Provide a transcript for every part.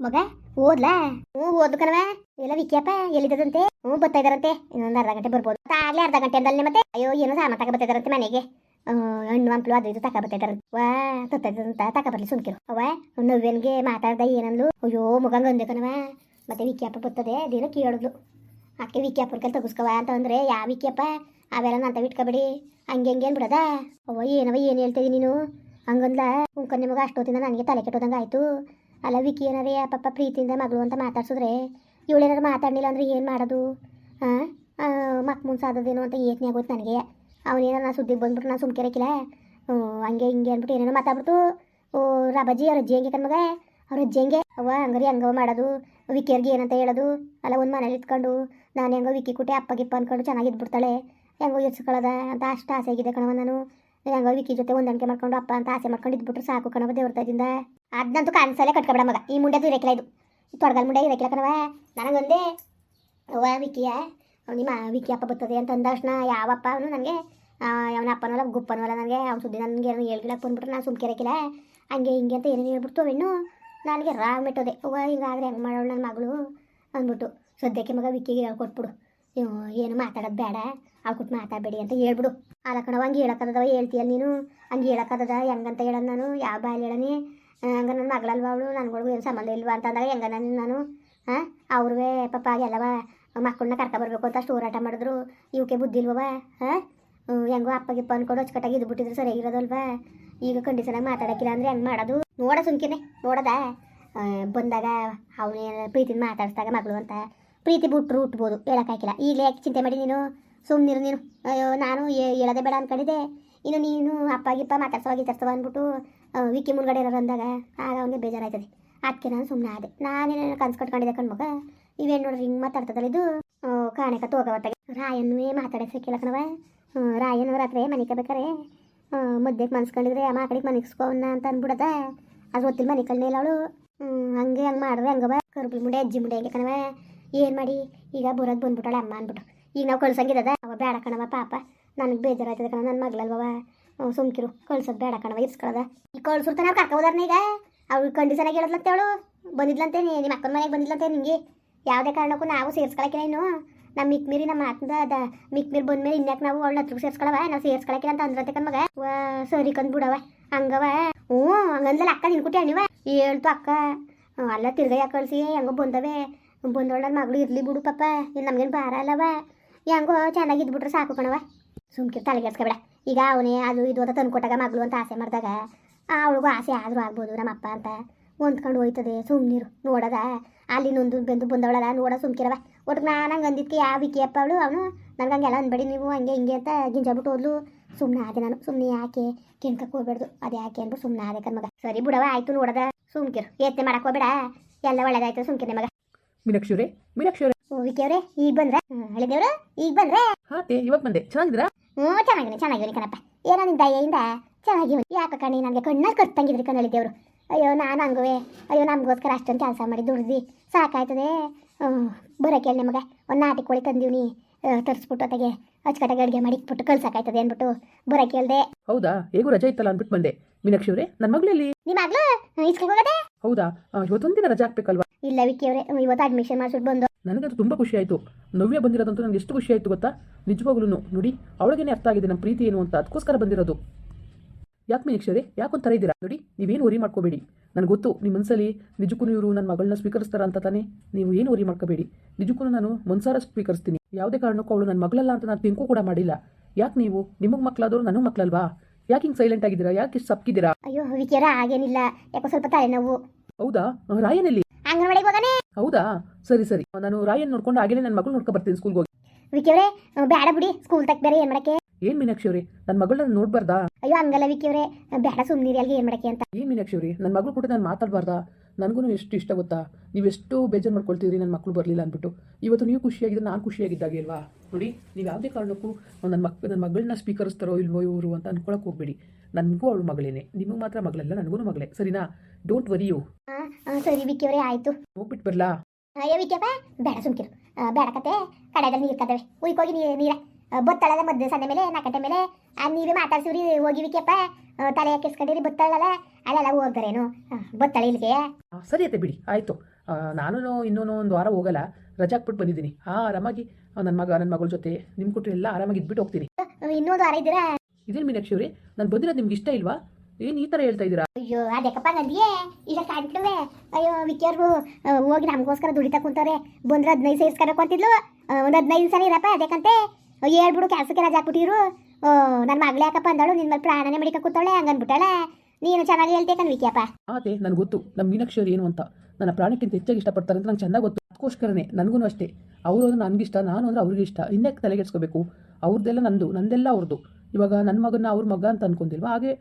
ಮಗ, ಓದ್ಲಾ? ಹ್ಞೂ ಓದ್ ಕಣವ ಎಲ್ಲ ವಿಕ್ಯಪ್ಪ ಎಲ್ಲಿದ್ದಂತೆ ಹ್ಞೂ, ಬರ್ತಾ ಇದಾರಂತೆ ಇನ್ನೊಂದು ಅರ್ಧ ಗಂಟೆ ಬರ್ಬೋದು. ಆಗ್ಲೇ ಅರ್ಧ ಗಂಟೆ ಅಂದಲ್ಲಿ ಮತ್ತೆ? ಅಯ್ಯೋ, ಏನೋ ಸಾಮಾನು ತಕ ಬರ್ತಿದಾರಂತೆ ಮನೆಗೆ. ಹಣ್ಣು, ಹಂಪ್ಲು, ಅದು ಇದು ತಕ ಬರ್ತಿದಾರಂತೆ ವಾ, ತತ್ತದಂತ ತಕ ಬರ್ಲಿ ಸುಮ್ಕಿರು. ಅವ ನವ್ಯನ್ಗೆ ಮಾತಾಡ್ದ ಏನಂದ್ಲು? ಅಯ್ಯೋ ಮಗಂಗ ಅಂದೆ ಕಣವ ಮತ್ತೆ ವಿಕ್ಯಪ್ಪ ಬರ್ತದೆ ದಿನ ಕೇಳಿದ್ಲು. ಅಕ್ಕೆ ವಿಕ್ಯಪ್ಪನ ಕೈಲಿ ತಗಸ್ಕವ ಅಂತ ಅಂದ್ರೆ ಯಾವ ವಿಕ್ಯಪ್ಪ? ಅವೆಲ್ಲ ನಂತ ಇಟ್ಕೊಬೇಡಿ ಹಂಗೆ ಹಂಗೆ ಬಿಡದ ಅವ್ವ ಏನವ ಏನು ಹೇಳ್ತಿದಿ ನೀನು? ಹಂಗಂದ್ಲ? ಉಂಕನ್ ನಿಮಗೆ ಅಷ್ಟೊತ್ತಿಂದ ನನಗೆ ತಲೆ ಕೆಟ್ಟೋದಂಗೆ ಆಯ್ತು ಅಲ್ಲ ವಿಕಿ ಏನಾರೇ ಆ ಪಪ್ಪ ಪ್ರೀತಿಯಿಂದ ಮಗಳು ಅಂತ ಮಾತಾಡ್ಸಿದ್ರೆ ಇವಳೇನಾರು ಮಾತಾಡಲಿಲ್ಲ ಅಂದ್ರೆ ಏನು ಮಾಡೋದು? ಹಾಂ ಮಕ್ ಮುಂದೆ ಸಾಧದೇನು ಅಂತ ಏತ್ನೇ ಆಗೋಯ್ತು ನನಗೆ. ಅವನೇನಾರು ನಾನು ಸುದ್ದಿಗೆ ಬಂದ್ಬಿಟ್ಟು ನಾನು ಸುಮ್ಕೆರಕಿಲ್ಲ. ಹಂಗೆ ಹಿಂಗೆ ಅಂದ್ಬಿಟ್ಟು ಏನೇನೋ ಮಾತಾಡ್ಬಿಟ್ಟು ಓ, ರಾಬಾಜಿ, ಅವ್ರ ಅಜ್ಜಿ ಹೆಂಗೆ ಕಣ್ಮಗ ಅವ್ರ ಅಜ್ಜಿ ಹೆಂಗೆ? ಅವ್ವ, ಹಂಗಾರಿ, ಹಂಗವ ಮಾಡೋದು. ವಿಕಿಯರ್ಗೆ ಏನಂತ ಹೇಳೋದು. ಅಲ್ಲ, ಒಂದು ಮನೇಲಿ ಇಟ್ಕೊಂಡು ನಾನು ಹೆಂಗೋ ವಿಕಿ ಕುಟೆ ಅಪ್ಪ, ಗಿಪ್ಪ ಅಂದ್ಕೊಂಡು ಚೆನ್ನಾಗಿದ್ಬಿಡ್ತಾಳೆ ಹೆಂಗೋ ಇರ್ಸ್ಕೊಳ್ಳೋದ ಅಂತ ಅಷ್ಟು ಆಸೆ ಆಗಿದೆ ಕಣವ ನಾನು. ಹೆಂಗೋ ವಿಕಿ ಜೊತೆ ಹೊಂದಾಣಿಕೆ ಮಾಡ್ಕೊಂಡು ಅಪ್ಪ ಅಂತ ಆಸೆ ಮಾಡ್ಕೊಂಡು ಇದ್ಬಿಟ್ರೆ ಸಾಕು ಕಣವ ದೇವ್ರ ತಾಯ್ದಿಂದ ಅದಂತೂ ಕಾಣಿಸಲೇ ಕಟ್ಕೊಬೇಡ ಮಗ. ಈ ಮುಂಡೆದು ಇರಕ್ಕಿಲ್ಲ ಇದು. ತೊಡಗಲ್ ಮುಂಡೆ ಇರಕ್ಕಿಲ್ಲ ಕಣವ ನನಗೊಂದೇ ಅವ್ವ ವಿಕಿಯ ನಿಮ್ಮ ವಿಕಿ ಅಪ್ಪ ಬರ್ತದೆ ಅಂತ ಅಂದಕ್ಷಣ ಯಾವಪ್ಪ ಅವನು ನನಗೆ ಅವನ ಅಪ್ಪನಲ್ಲ ಗುಪ್ಪನವಲ್ಲ ನನಗೆ. ಅವ್ನು ಸುದ್ದಿ ನನಗೆ ಏನೋ ಹೇಳ್ಗಿಳಕ್ಕೆ ಬಂದ್ಬಿಟ್ರೆ ನಾನು ಸುಮ್ಕಿರಕ್ಕಿಲ್ಲ ಹಂಗೆ ಹಿಂಗೆ ಅಂತ ಏನೇನು ಹೇಳ್ಬಿಡ್ತು ಹೆಣ್ಣು? ನನಗೆ ರಾವ್ ಬಿಟ್ಟೋದೆ ಅವ್ವ ಹಿಂಗಾದ್ರೆ ಹೆಂಗೆ ಮಾಡೋಳು ನನ್ನ ಮಗಳು? ಅಂದ್ಬಿಟ್ಟು ಸದ್ಯಕ್ಕೆ ಮಗ ವಿಕ್ಕಿಗೆ ಹೇಳ್ಕೊಟ್ಬಿಡು ಏನು ಮಾತಾಡೋದು ಬೇಡ. ಅವ್ಳು ಕೊಟ್ಟು ಮಾತಾಡಬೇಡಿ ಅಂತ ಹೇಳ್ಬಿಡು. ಅಲ್ಲ ಕಣವ ಹಂಗೆ ಹೇಳಕ್ಕದವ ಹೇಳ್ತೀಯಲ್ಲ ನೀನು? ಹಂಗೆ ಹೇಳಕ್ಕದ ಹೆಂಗಂತ ಹೇಳೋದು ನಾನು? ಯಾವ ಬಾಯಲ್ಲಿ ಹೇಳನಿ? ಹಂಗ ನನ್ನ ಮಗಳಲ್ವ ಅವಳು? ನನಗಳಿಗೂ ಏನು ಸಂಬಂಧ ಇಲ್ವಾ? ಅಂತ ಅಂದಾಗ ಹೆಂಗ ನಾನು ನಾನು, ಹಾಂ? ಅವ್ರಿಗೆ ಪಾಪ ಎಲ್ಲವ ಮಕ್ಕಳನ್ನ ಕರ್ಕೊಬರ್ಬೇಕು ಅಂತ ಅಷ್ಟು ಹೋರಾಟ ಮಾಡಿದ್ರು. ಇವಕ್ಕೆ ಬುದ್ಧಿ ಇಲ್ವವ? ಹಾಂ? ಹೆಂಗೋ ಅಪ್ಪಗಿಪ್ಪ ಅಂದ್ಕೊಂಡು ಅಚ್ಚುಕಟ್ಟಾಗಿ ಬಿಟ್ಟಿದ್ರು. ಸರಿಯಾಗಿರೋದಲ್ವಾ ಈಗ ಕಂಡೀಷನಾಗಿ ಮಾತಾಡಕ್ಕಿಲ್ಲ ಅಂದರೆ ಹೆಂಗೆ ಮಾಡೋದು? ನೋಡ ಸುಮ್ಕಿನೆ, ನೋಡದ? ಬಂದಾಗ ಅವನೇ ಪ್ರೀತಿನ ಮಾತಾಡಿಸಿದಾಗ ಮಗಳು ಅಂತ. ಪ್ರೀತಿ ಬಿಟ್ರು ಹುಟ್ಬೋದು ಹೇಳೋಕ್ಕಾಗಿಲ್ಲ ಈಗಲೇ ಯಾಕೆ ಚಿಂತೆ ಮಾಡಿ ನೀನು? ಸುಮ್ಮನಿರು ನೀನು. ಅಯ್ಯೋ, ನಾನು ಹೇಳೋದೇ ಬೇಡ ಅಂದ್ಕೊಂಡಿದ್ದೆ ಇನ್ನು ನೀನು ಅಪ್ಪ ಗಿಪ್ಪ ಮಾತಾಡ್ಸೋ ತರ್ಸವ ಅಂದ್ಬಿಟ್ಟು ವಿಕ್ಕಿ ಮುಂದ್ಗಡೆ ಇರೋರು ಅಂದಾಗ ಆಗ ಅವನಿಗೆ ಬೇಜಾರಾಯ್ತದೆ. ಅದಕ್ಕೆ ನಾನು ಸುಮ್ಮನೆ ಆದೆ. ನಾನೇನೇನು ಕನ್ಸು ಕಟ್ಕೊಂಡಿದ್ದೆ ಕಣ್ಮಗ ಇವೇನು ನೋಡ್ರಿ ಹಿಂಗೆ ಮಾತಾಡ್ತದಲ್ಲ ಇದು? ಕಾಣಕ ತೋಗವತ್ತಾಗೆ ರಾಯನ್ನೇ ಮಾತಾಡೋಕೆ ಸಿಕ್ಕಿಲ್ಲ ಕಣವ ರಾಯನ್ ರಾತ್ರಿ ಮನೆಗೆ ಬೇಕಾರೆ. ಮುದ್ದೆಗೆ ಮನ್ಸ್ಕೊಂಡಿದ್ರೆ ಆ ಮಕ್ಕಳಿಗೆ ಮನಸ್ಕೋವನ್ನ ಅಂತ ಅಂದ್ಬಿಡದ ಅದು ಗೊತ್ತಿಲ್ಲ ಮನೆ ಇಲ್ಲ ಅವಳು. ಹಂಗೆ ಹಂಗೆ ಮಾಡಿದ್ರೆ ಹಂಗವ ಕರುಬಿ ಮುಂಡೆ, ಅಜ್ಜಿ ಮುಂಡೆ ಹಂಗೆ ಕಣವ ಏನು ಮಾಡಿ? ಈಗ ಬರೋದು ಬಂದ್ಬಿಟ್ಟಾಳೆ ಅಮ್ಮ ಅಂದ್ಬಿಟ್ಟು ಈಗ ನಾವು ಕಳ್ಸಂಗಿರದ ಅವ ಬೇಡ ಕಣವ ಪಾಪ. ನನಗೆ ಬೇಜಾರಾಯ್ತದೆ ಕಣ ನನ್ನ ಮಗಳಲ್ವವ ಸುಮ್ಕಿರು ಕಳ್ಸೋದು ಬೇಡ ಕಣವ ಇರ್ಸ್ಕೊಳ್ಳೋದ. ಈ ಕಳ್ಸಿರ್ತ ನಾವು ಕರ್ಕೋದಾರ್ನ ಈಗ? ಅವ್ಳು ಕಂಡೀಷನಾಗಿ ಹೇಳದ್ಲಂತೆ ಅವಳು. ಬಂದಿದ್ಲಂತೆ ನಿಮ್ಮ ಅಕ್ಕನ ಮನೆಗೆ ಬಂದಿದ್ಲಂತೆ ನಿಂಗೆ. ಯಾವುದೇ ಕಾರಣಕ್ಕೂ ನಾವು ಸೇರ್ಸ್ಕೊಳಕಿಲ್ಲ ಇನ್ನು. ನಮ್ಮ ಮಿಕ್ಮಿರಿ ನಮ್ಮ ಮಾತಂದ ಅದ ಮಿಕ್ಮಿರ್ ಬಂದ್ಮೇಲೆ ಇನ್ಯಾಕೆ ನಾವು ಅವಳ ಹತ್ರ ಸೇರ್ಸ್ಕೊಳವ? ನಾವು ಸೇರ್ಸ್ಕೊಳಕಿಲ್ಲ ಅಂತ ಅಂದ್ರಂತೆ ಕಣ್ಮಗ ವಾ, ಸರಿ ಕಂದ್ ಬಿಡವ ಹಂಗವ ಹ್ಞೂ ಹಂಗಂದಲ್ಲ ಅಕ್ಕ ನಿನ್ಕುಟ್ಟಿ ಅಣಿವ ಹೇಳ್ತು ಅಕ್ಕ. ಅಲ್ಲ ತಿರ್ಗಯ್ಯ ಕಳಿಸಿ? ಹೆಂಗೋ ಬಂದವೆ. ನನ್ನ ಮಗಳು ಇರಲಿ ಬಿಡು ಪಾಪ. ಇಲ್ಲಿ ನಮ್ಗೇನು ಭಾರ ಅಲ್ಲವ ಹೆಂಗೋ ಚೆನ್ನಾಗಿ ಇದ್ಬಿಟ್ರೆ ಸಾಕು ಕಣವ ಸುಮ್ಕೆ ತಲೆಗೆಡ್ಸ್ಕೊಬೇಡ ಈಗ ಅವನೇ ಅದು ಇದು ಅಂತ ತಂದ್ಕೊಟ್ಟಾಗ ಮಗಳು ಅಂತ ಆಸೆ ಮಾಡಿದಾಗ ಅವಳಿಗೂ ಆಸೆ ಆದರೂ ಆಗ್ಬೋದು ನಮ್ಮಪ್ಪ ಅಂತ. ಹೊಂದ್ಕೊಂಡು ಹೋಯ್ತದೆ ಸುಮ್ಮನಿರು ನೋಡದ. ಅಲ್ಲಿ ನೊಂದು ಬೆಂದು ಬಂದವಳಲ್ಲ ನೋಡ ಸುಮ್ಕಿರವ ಒಟ್ಟು ನಾನು ಹಂಗೆ ಅಂದಿದ್ದಕ್ಕೆ ಯಾವ ವಿಕಿಯಪ್ಪ ಅವಳು? ಅವನು ನನಗೆ ಹಂಗೆಲ್ಲ ಅಂದ್ಬೇಡಿ ನೀವು ಹಂಗೆ ಹಿಂಗೆ ಅಂತ ಗಿಂಜಾಬಿಟ್ಟು ಹೋದ್ಲು. ಸುಮ್ಮನೆ ಆದೆ ನಾನು ಸುಮ್ಮನೆ ಯಾಕೆ ಕೆಣ್ಕಕ್ಕೆ ಹೋಗ್ಬೇಡ್ದು? ಅದು ಯಾಕೆ ಅಂದ್ಬಿಟ್ಟು ಸುಮ್ಮನೆ ಆದೆ ಕಣ್ಮಗ ಸರಿ ಬಿಡವ ಆಯಿತು ನೋಡದ. ಸುಮ್ಕಿರು ಯತ್ನೆ ಮಾಡಕ್ಕೆ ಹೋಗ್ಬೇಡ. ಎಲ್ಲ ಒಳ್ಳೇದಾಯ್ತು ಸುಮ್ಕಿರಿ ಮಗ ಮೀನಾಕ್ಷಿ ಮೀನಾಕ್ಷಿ ವಿಕಿಯವ್ರೆ ಈಗ ಬಂದ್ರೆ? ಹಳಿದೇವ್ರು? ಈಗ ಬಂದ್ರೆ? ಹಾತೆ ಇವಾಗ ಬಂದೆ. ಚೆನ್ನಾಗಿದ್ದೀರಾ? ಹ್ಞೂ ಚೆನ್ನಾಗಿವ್ನಿ ಚೆನ್ನಾಗಿವ್ನಿ ಕಣಪ್ಪ. ಏನೋ ನಿನ್ನ ದಯೆಯಿಂದ? ಚೆನ್ನಾಗಿವ್ನಿ ಯಾಕೆ ಕಣಿ ನನಗೆ ಕಣ್ಣಲ್ಲಿ ಕಟ್ಟಂಗಿದ್ರಿ ಕಣ್ಣಲ್ಲಿ ದೇವರು ಅಯ್ಯೋ ನಾನು ಹಂಗುವೆ. ಅಯ್ಯೋ ನಮಗೋಸ್ಕರ ಅಷ್ಟೊಂದು ಕೆಲಸ ಮಾಡಿ ದುಡ್ದು. ಸಾಕಾಯ್ತದೆ. ಬರೋ ಕೇಳಿ ನಿಮಗೆ. ಒಂದು ನಾಟಿ ಕೋಳಿ ತಂದೀವ್ನಿ ತರಿಸ್ಬಿಟ್ಟು ಅತ್ತಗೆ ಅಚ್ಚುಕಟ್ಟಾಗಿ ಅಡುಗೆ ಮಾಡಿ ಇಟ್ಬಿಟ್ಟು ಅಂದ್ಬಿಟ್ಟು ಬರೋ ಕೇಳ್ದೆ ಹೌದಾ? ಹೇಗೂ ರಜಾ ಇತ್ತಲ್ಲ ಅಂದ್ಬಿಟ್ಟು ಬಂದೆ. ಮೀನಾಕ್ಷಿ ಅವರೇ ನನ್ನ ಮಗಳಲ್ಲಿ. ನಿಮ್ಮ ಮಗಳು? ಇಸ್ಕೊಂಡು ಹೋಗದೆ? ಹೌದಾ? ಇವತ್ತೊಂದಿನ ರಜೆ ಹಾಕ್ಬೇಕಲ್ವಾ? ಇಲ್ಲ ವಿಕಿ ಅವರೇ ಇವತ್ತು ಅಡ್ಮಿಷನ್ ಮಾಡಿಸ್ಬಿಟ್ಟು ಬಂದು. ನನಗಂತೂ ತುಂಬ ಖುಷಿ ಆಯಿತು. ನವ್ಯ ಬಂದಿರೋದಂತೂ ನನಗೆ ಎಷ್ಟು ಖುಷಿ ಆಯಿತು ಗೊತ್ತಾ? ನಿಜವಾಗ್ಲೂ ನೋಡಿ ಅವಳಿಗೇನೆ ಅರ್ಥ ಆಗಿದೆ ನಮ್ಮ ಪ್ರೀತಿ ಏನು ಅಂತ. ಅದಕ್ಕೋಸ್ಕರ ಬಂದಿರೋದು. ಯಾಕೆ ಯಾಕೊಂದು ಯಾಕೊಂಥರ ಇದ್ದೀರಾ? ನೋಡಿ ನೀವೇನು ವರಿ ಮಾಡ್ಕೋಬೇಡಿ. ನನಗೆ ಗೊತ್ತು ನಿಮ್ಮ ಮನಸ್ಸಲ್ಲಿ ನಿಜಕ್ಕೂ ಇವರು ನನ್ನ ಮಗಳನ್ನ ಸ್ವೀಕರಿಸ್ತಾರ ಅಂತ ತಾನೇ ನೀವು ಏನು ವರಿ ಮಾಡ್ಕೋಬೇಡಿ. ನಿಜಕ್ಕೂ ನಾನು ಮನ್ಸಾರ ಸ್ವೀಕರಿಸ್ತೀನಿ. ಯಾವುದೇ ಕಾರಣಕ್ಕೂ ಅವಳು ನನ್ನ ಮಗಳಲ್ಲ ಅಂತ ನಾನು ತಿಂಕು ಕೂಡ ಮಾಡಿಲ್ಲ. ಯಾಕೆ ನೀವು? ನಿಮಗೆ ಮಕ್ಕಳಾದವರು ನನಗೆ ಮಕ್ಕಳಲ್ವಾ ಯಾಕೆ ಹಿಂಗೆ ಸೈಲೆಂಟ್ ಆಗಿದ್ದೀರಾ? ಯಾಕೆ ಇಷ್ಟು ಸಪ್ಕಿದ್ದೀರಾ? ಅಯ್ಯೋ ವಿಕಿಯರ ಹಾಗೇನಿಲ್ಲ. ಯಾಕೋ ಸ್ವಲ್ಪ ತಲೆನೋವು. ಹೌದಾ? ರಾಯನಲ್ಲಿ? ಅಂಗನವಾಡಿಗೆ ಹೋಗನೆ ಹೌದಾ? ಸರಿ ಸರಿ. ನಾನು ರಾಯನ್ ನೋಡ್ಕೊಂಡು ಆಗಲೇ ನನ್ನ ಮಗಳು ನೋಡ್ಕೊ ಬರ್ತೀನಿ ಸ್ಕೂಲ್ಗೆ ಹೋಗಿ. ವಿಕಿಯವ್ರೆ ಬೇಡ ಬಿಡಿ ಸ್ಕೂಲ್ ತಕ್ಕ ಬೇರೆ ಏನು ಮಾಡಕ್ಕೆ? ಏನ್ ಮೀನಾಕ್ಷಿ ಅವ್ರಿ? ನನ್ನ ಮಗಳನ್ನ ನೋಡ್ಬಾರ್ದಾ? ಅಯ್ಯೋ ಹಂಗಲ್ಲ ವಿಕಿಯವ್ರೆ ಬೇಡ ಸುಮ್ಮನಿರಿ ಅಲ್ಲಿ ಏನು ಮಾಡಕ್ಕೆ ಅಂತ. ಏನ್ ಮೀನಾಕ್ಷಿ ಅವ್ರಿ? ನನ್ನ ಮಗಳು ಕೂಡ ನಾನು ಮಾತಾಡಬಾರ್ದಾ? ನನಗೂ ಎಷ್ಟು ಇಷ್ಟ ಗೊತ್ತಾ? ನೀವೆಷ್ಟು ಬೇಜಾರು ಮಾಡ್ಕೊಳ್ತೀರಿ ನನ್ನ ಮಕ್ಕಳು ಬರಲಿಲ್ಲ ಅಂದ್ಬಿಟ್ಟು. ಇವತ್ತು ನೀವು ಖುಷಿಯಾಗಿದ್ರೆ ನಾನು ಖುಷಿಯಾಗಿದ್ದಾಗೆ ಅಲ್ವಾ? ನೋಡಿ ನೀವು ಯಾವುದೇ ಕಾರಣಕ್ಕೂ ನನ್ನ ಮಕ್ ನನ್ನ ಮಗಳನ್ನ ಸ್ವೀಕರಿಸ್ತಾರೋ ಇಲ್ವೋ ಇವರು ಅಂತ ಅನ್ಕೊಳಕ್ಕೆ ಹೋಗ್ಬೇಡಿ. ನನಗೂ ಅವಳು ಮಗಳೇನೆ. ನಿಮಗೆ ಮಾತ್ರ ಮಗಳಲ್ಲ ನನಗೂ ಮಗಳೇ. ಸರಿನಾ? ಡೋಂಟ್ ವರಿ ಯು ಸರಿ ಸರಿ ಆಯ್ತು ಆಯಿತು. ಹೋಗ್ಬಿಟ್ಟು ಬರಲಾ? ಅಯ್ಯೋ ಅಪ್ಪ ಬೇಡ ಸುಮ್ಕಿರು. ಬೇಡ ಕತೆ ಕಡೆಯಲ್ಲಿ ನೀರು ಕದವೆ ಉಯ್ಕೋಗಿ ನೀರು. ನೀರ ಬತ್ತಳದ ಮದ್ದೆ ಸಂದೆ ಮೇಲೆ ನಾಕಟ್ಟೆ ಮೇಲೆ. ಆ ನೀವೇ ಮಾತಾಡ್ಸಿವ್ರಿ ಹೋಗಿ ವಿಕ್ಯಪ್ಪ ಅಪ್ಪ. ತಲೆ ಕೆಸ್ಕೊಂಡಿರಿ ಬತ್ತಳಲ್ಲ ಅಲ್ಲೆಲ್ಲ ಹೋಗ್ತಾರೇನು ಬತ್ತಳ ಇಲ್ಲಿಗೆ ಸರಿ ಅತ್ತೆ ಬಿಡಿ. ಆಯ್ತು. ನಾನು ಇನ್ನೂ ಒಂದು ವಾರ ಹೋಗಲ್ಲ. ರಜಾ ಹಾಕ್ಬಿಟ್ಟು ಬಂದಿದ್ದೀನಿ. ಆ ಆರಾಮಾಗಿ ನನ್ನ ಮಗ ನನ್ನ ಮಗಳ ಜೊತೆ ನಿಮ್ಮ ಕೊಟ್ಟರೆ ಎಲ್ಲ ಆರಾಮಾಗಿ ಇದ್ಬಿಟ್ಟು ಹೋಗ್ತೀನಿ. ಇನ್ನೊಂದು ವಾರ ಇದ್ದೀರಾ? ಇದೇನು ಮೀನಾಕ್ಷಿ ಅವರೇ? ನಾನು ಬಂದಿರೋದು ನಿಮ್ಗೆ ಇಷ್ಟ ಇಲ್ವಾ? ಏನು ಈ ತರ ಹೇಳ್ತಾ ಇದೀರಾ ಅಯ್ಯೋ ಅದಕ್ಕಪ್ಪ ನಂದಿಯೇ ಈಗ ಕಾಣ್ತಿಲ್ವೇ ಅಯ್ಯೋ ವಿಕ್ಯರ್ಗು ಹೋಗಿ ನಮಗೋಸ್ಕರ ದುಡಿತಾ ಕುಂತಾರೆ ಬಂದ್ರೆ ಹದಿನೈದು ಸೇರಿಸ್ಕೊಬೇಕು ಅಂತಿದ್ಲು. ಒಂದು ಹದಿನೈದು ದಿವಸ ಇರಪ್ಪ ಅದಕ್ಕಂತೆ. ಹೇಳ್ಬಿಡು ಕೆಲಸಕ್ಕೆ ರಜಾ ಹಾಕ್ಬಿಟ್ಟಿರು. ನನ್ನ ಮಗಳ ಯಾಕಪ್ಪ ಅಂದಳು ನಿನ್ ಮೇಲೆ ಪ್ರಾಣನೇ ಮಡಿಕ ಕೂತಾಳೆ ಹಂಗನ್ಬಿಟ್ಟಾಳೆ. ನೀನು ಚೆನ್ನಾಗಿ ಹೇಳ್ತೇಕನ್ ವಿಕ್ಯಪ್ಪ ಅದೇ ನನಗೆ ಗೊತ್ತು. ನಮ್ಮ ಮೀನಾಕ್ಷಿ ಏನು ಅಂತ. ನನ್ನ ಪ್ರಾಣಕ್ಕಿಂತ ಹೆಚ್ಚಾಗಿ ಇಷ್ಟಪಡ್ತಾರೆ ಅಂತ ನಂಗೆ ಚೆನ್ನಾಗಿ ಗೊತ್ತು. ಅದಕ್ಕೋಸ್ಕರನೇ ನನಗೂ ಅಷ್ಟೇ. ಅವರು ಅಂದ್ರೆ ನನಗಿಷ್ಟ ನಾನು ಅಂದ್ರೆ ಅವ್ರಿಗೆ ಇಷ್ಟ ಇನ್ನಕ್ಕೆ ತಲೆಗೆಡ್ಸ್ಕೋಬೇಕು? ಅವ್ರದ್ದೆಲ್ಲ ನಂದು ನಂದೆಲ್ಲ ಅವ್ರದ್ದು ಇವಾಗ ನನ್ನ ಮಗನ ಅವ್ರ ಮಗ ಅಂತ ಅನ್ಕೊಂತಿಲ್ವಾ? ಹಾಗೆ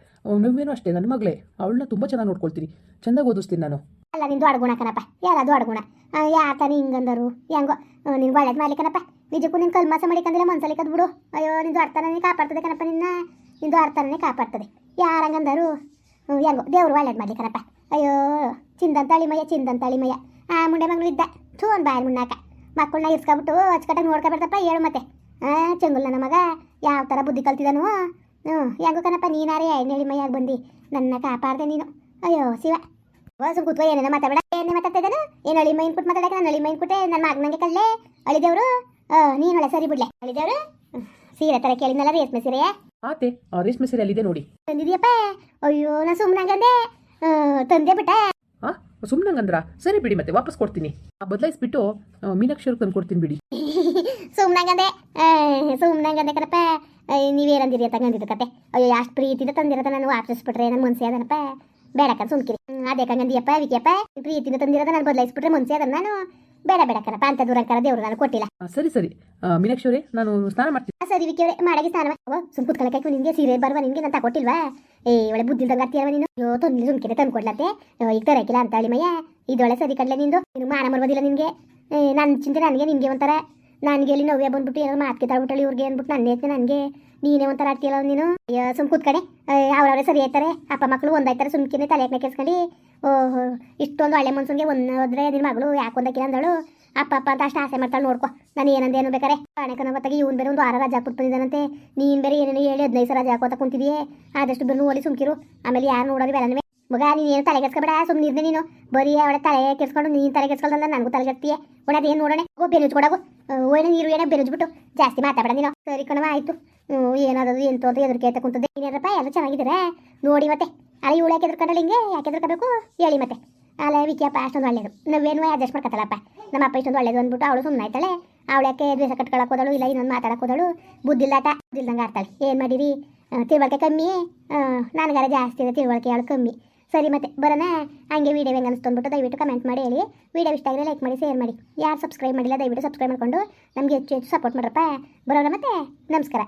ನೀವೇನು ಅಷ್ಟೇ, ನನ್ನ ಮಗಳೇ. ಅವಳನ್ನ ತುಂಬ ಚೆನ್ನಾಗಿ ನೋಡ್ಕೊಳ್ತೀನಿ ಚೆಂದಾಗಿ ಓದಿಸ್ತೀನಿ ನಾನು. ಅಲ್ಲ, ನಿಂದು ಅಡ್ಗುಣ ಕಣಪ್ಪ. ಯಾರದು ಅಡ್ಗುಣ ಯಾರ ತಾನೇ ಹಿಂಗಂದರು. ಹೆಂಗೋ ನಿನ್ ಒಳ್ಳೇದು ಮಾಡ್ಲಿ ಕಣಪ್ಪ. ನಿಜಕ್ಕೂ ನಿನ್ನ ಕಲ್ಮಾಸ ಮಾಡಿಕಂದಿಲ್ಲ, ಮನ್ಸಲ್ಲಿ ಕದ್ ಬಿಡು ಅಯ್ಯೋ, ನಿಂದು ಅರ್ಥನೇ ಕಾಪಾಡ್ತದೆ ಕಣಪ್ಪ ನಿನ್ನ. ನಿಂದು ಅರ್ಥನೇ ಕಾಪಾಡ್ತದೆ. ಯಾರಂಗಂದರು? ಹೆಂಗೋ, ದೇವ್ರು ಒಳ್ಳೇದು ಮಾಡ್ಲಿ ಕಣಪ್ಪ. ಅಯ್ಯೋ ತಾಳಿ ಮಯ್ಯ ಆ, ಮುಂಡೆ ಮಗಳು ಇದ್ದ ಥೂ ಒಂದು ಬಾಯ್ ಮುನ್ನಾಕ ಮಕ್ಕಳನ್ನ ಇರ್ಸ್ಕೊಬಿಟ್ಟು ಅಚ್ಚುಕಟ್ಟಾಗಿ ನೋಡ್ಕೊಬಿಡ್ತಪ್ಪ ಹೇಳು ಮತ್ತೆ. ಆ ಚೆಂಗುಲ್ಲ ನಮಗ ಮಗ. ಯಾವ ಥರ ಬುದ್ಧಿ ಕಲ್ತಿದನು? ಹ್ಞೂ ಹೆಂಗೋ ಕಣಪ್ಪ ನೀನಾರೇ ಎಣ್ಣೆಳಿಮಯ್ಯಾಗಿ ಬಂದು. ನನ್ನ ಕಾಪಾಡ್ದೆ ನೀನು. ಅಯ್ಯೋ ಶಿವ. ವಾಸು ಕೂತ್ಕೋ ಏನೇನೋ ಮಾತಾಡ ಏನೇ ಮಾತಾಡ್ತಾ ಇದ್ದಾನು ಏನು ಅಳಿ ಮೈನ್ ಕೊಟ್ಟು ಮಾತಾಡಕ್ಕೆ ನಾನು ಅಳಿ ಮೈನ್ ನನ್ನ ನನ್ನ ಮಗನಂಗೆ ಕಳ್ಳೆ ಅಳಿದೇವ್ರು? ನೀನು ಒಳ್ಳೆ ಸರಿ ಬಿಡ್ಲೆ. ಅಳಿದೇವ್ರು. ಸೀರೆ ತರ ಕೇಳಿದ್ನಲ್ಲ ರೇಷ್ಮೆ ಸೀರೆ. ಆತೆ ಆ ರೇಷ್ಮೆ ಸೀರೆ ಅಲ್ಲಿದೆ ನೋಡಿ. ತಂದಿದ್ಯಪ್ಪ? ಅಯ್ಯೋ ನಾ ಸುಮ್ಮನಂಗಂದೆ ತಂದೆ ಬಿಟ್ಟ. ಸುಮ್ಮನಂಗಂದ್ರ ಸರಿ ಬಿಡಿ ಮತ್ತೆ ವಾಪಸ್ ಕೊಡ್ತೀನಿ. ಆ ಬದಲಾಯಿಸ್ಬಿಟ್ಟು ಮೀನಾಕ್ಷಿ ಅವ್ರಿಗೆ ತಂದು ಕೊಡ್ತೀನಿ ಬಿಡಿ. ಸುಮ್ಮನಂಗಂದೆ ಅಂದೆ ಕಣಪ್ಪ ನೀವೇನಂದಿರಿ ಅಂತ ಅಂದಿದ್ದು ಕತೆ? ಅಯ್ಯೋ ಅಷ್ಟು ಪ್ರೀತಿಯಿಂದ ತಂದಿರೋದ ನಾನು ವಾಪಸ್ಬಿಟ್ರೆ ನನ್ನ ಮನ್ಸೆ ಅದನಪ್ಪ. ಬೇಡಕ್ಕ ಸುಮ್ಕಿರಿ. ಅದೇ ಕಂಗಂದಿಯಪ್ಪ ವಿಕಿಯಪ್ಪ. ಪ್ರೀತಿಯಿಂದ ತಂದಿರೋದ ನಾನು ಬದಲಾಯಿಸ್ಬಿಟ್ರೆ ಮುನ್ಸಿ ಅದನ್ನ ನಾನು. ಬೇಡ ಬೇಡ ಕಣಪ್ಪ ಅಂತ ದೂರಂಕರ ದೇವ್ರು ನಾನು ಕೊಟ್ಟಿಲ್ಲ. ಸರಿ ಸರಿ. ಮೀನಾಕ್ಷಿ ನಾನು ಸ್ನಾನ ಮಾಡ್ತೀನಿ. ಸರಿ ಅವರೇ ಮಾಡಾಗಿ ಸ್ನಾನ ಸುಮ್ ಕುತ್ಕೊಳ್ಳಕ್ಕೆ ನಿಮಗೆ ಸೀರೆ ಬರುವ ನಿಮಗೆ ನಾನು ತಗೊಟ್ಟಿಲ್ವಾ ಏ ಒಳ್ಳೆ ಬುದ್ಧಿ ಇಲ್ದಂಗೆ ಆಗ್ತೀಯಲ್ವ ನೀನು? ಅಯ್ಯೋ ತೊಂದ್ರೆ ಸುಮ್ಕಿದೆ ತಂದು ಕೊಡ್ಲತ್ತೆ ಈಗ ತರಕಿಲ್ಲ ಅಂತ ಹೇಳಿ ಮಯ್ಯ ಇದೊಳೆ ಸರಿ ಕಡಲೆ ನಿಂದು. ನೀನು ಮಾನ ಮರ್ಬೋದಿಲ್ಲ ನಿನಗೆ. ನನ್ನ ಚಿಂತೆ ನನಗೆ ನಿಮಗೆ ಒಂಥರ. ನನಗೆ ಇಲ್ಲಿ ನೋವೇ ಬಂದ್ಬಿಟ್ಟು ಏನೋ ಮಾತು ಕಿತ್ತಾಡ್ಬಿಟ್ಟಳು ಇವ್ರಿಗೆ ಅಂದ್ಬಿಟ್ಟು ನನ್ನ ಐತೆ ನನಗೆ. ನೀನೇ ಒಂಥರ ಆಡ್ತೀಯಲ್ಲ ನೀನು? ಸುಮ್ ಕೂತ್ಕಡೆ ಅವ್ರವ್ರೆ ಸರಿ ಆಯ್ತಾರೆ. ಅಪ್ಪ ಮಕ್ಕಳು ಒಂದಾಯ್ತಾರೆ ಸುಮ್ಕಿನೇ ತಲೆ ಹಾಕಿ ಓಹೋ, ಇಷ್ಟೊಂದು ಹಳೆ ಮನ್ಸನ್ಗೆ ಒಂದು ಹೋದ್ರೆ ನಿನ್ನ ಮಗಳು ಯಾಕೆ ಒಂದಕ್ಕಿಲ್ಲ ಅಂದಳು. ಅಪ್ಪ ಅಪ್ಪ ಅಂತ ಅಷ್ಟು ಆಸೆ ಮಾಡ್ತಾಳೆ ನೋಡ್ಕೊ. ನಾನು ಏನಂದೇನು ಏನು ಬೇಕಾರೆ. ಕಾಣಕನ ಗೊತ್ತಾಗಿ ಇವ್ನು ಬೇರೆ ಒಂದು ವಾರ ರಜಾ ಹಾಕ್ಬಿಟ್ಟು ಬಂದಿದ್ದಾನಂತೆ. ನೀನು ಬೇರೆ ಏನೇನು ಹೇಳಿ ಹದಿನೈದು ಸಾವಿರ ರಜಾ ಹಾಕೋತ ಕುಂತಿದೆಯೇ. ಆದಷ್ಟು ಬೇರೆ ಓಲಿ ಸುಮ್ಕಿರು. ಆಮೇಲೆ ಯಾರು ನೋಡೋದು ಬೇಡನವೇ ಮಗ, ನೀನು ಏನು ತಲೆ ಕೆಸ್ಕೊಬೇಡ ಸುಮ್ಮನಿರ್ದೆ ನೀನು. ಬರೀ ಅವಳ ತಲೆ ಕೆಸ್ಕೊಂಡು ನೀನು ತಲೆ ಕೆಸ್ಕೊಳ್ದಲ್ಲ ನನಗೂ ತಲೆ ಕೆಡ್ತೀಯ ಒಣ ಅದೇನು ನೋಡೋಣ. ಗೋ ಬೆನುಜ್ಕೊಡಗು ಓಯ್ ನೀರು ಏನೋ ಬೆರೆಜ್ಬಿಟ್ಟು ಜಾಸ್ತಿ ಮಾತಾಡ ನೀನು. ಸರಿ ಕಣವ ಆಯಿತು. ಏನಾದದು ಏನು ಅಂತ ಎದುರು ಅಂತ ಕುಂತದೆ ಏನಾರಪ್ಪ ಎಲ್ಲ ಚೆನ್ನಾಗಿದ್ದೀರಾ? ನೋಡಿ ಮತ್ತೆ. ಅಲ್ಲ ಇವಳು ಯಾಕೆ ಎದುರ್ಕೊಂಡಲ್ಲ ಹಿಂಗೆ? ಯಾಕೆ ಎದುರ್ಕೋಬೇಕು? ಹೇಳಿ ಮತ್ತೆ. ಅಲ್ಲ ವಿಕಿಯಪ್ಪ ಅಷ್ಟೊಂದು ಒಳ್ಳೇದು. ನಾವೇನು ಅಡ್ಜಸ್ಟ್ ಮಾಡ್ಕೊತಲ್ಲಪ್ಪ. ನಮ್ಮ ಅಪ್ಪ ಇಷ್ಟೊಂದು ಒಳ್ಳೇದು ಅಂದ್ಬಿಟ್ಟು ಅವಳು ಸುಮ್ಮನೆ ಆಯ್ತಾಳೆ. ಅವಳು ಯಾಕೆ ದ್ವೇಷ ಕಟ್ಕೊಳಕ್ಕೆ ಹೋದಳು, ಇಲ್ಲ ಇನ್ನೊಂದು ಮಾತಾಡಕ್ಕೆ ಹೋದಳು. ಬುದ್ಧಿಲ್ಲಾಟ ಬುದ್ಧಿಲ್ದಂಗೆ ಆಡ್ತಾಳೆ. ಏನು ಮಾಡಿರಿ? ತಿಳುವಳಿಕೆ ಕಮ್ಮಿ. ನನಗಾರ ಜಾಸ್ತಿ ಇದೆ ತಿಳುವಳಿಕೆ, ಅವಳು ಕಮ್ಮಿ. ಸರಿ ಮತ್ತೆ, ಬರೋಣ? ಹಂಗೆ ವೀಡಿಯೋ ಹೆಂಗೆ ಅನಿಸ್ತು ಅಂದ್ಬಿಟ್ಟು ದಯವಿಟ್ಟು ಕಮೆಂಟ್ ಮಾಡಿ ಹೇಳಿ. ವೀಡಿಯೋ ಇಷ್ಟ ಆಗಿದ್ರೆ ಲೈಕ್ ಮಾಡಿ ಶೇರ್ ಮಾಡಿ. ಯಾರು ಸಬ್ಸ್ಕ್ರೈಬ್ ಮಾಡಿಲ್ಲ, ದಯವಿಟ್ಟು ಸಬ್ಸ್ಕ್ರೈಬ್ ಮಾಡ್ಕೊಂಡು ನಮಗೆ ಹೆಚ್ಚು ಹೆಚ್ಚು ಸಪೋರ್ಟ್ ಮಾಡ್ರಪ್ಪ. ಬರೋಣ ಮತ್ತೆ? ನಮಸ್ಕಾರ.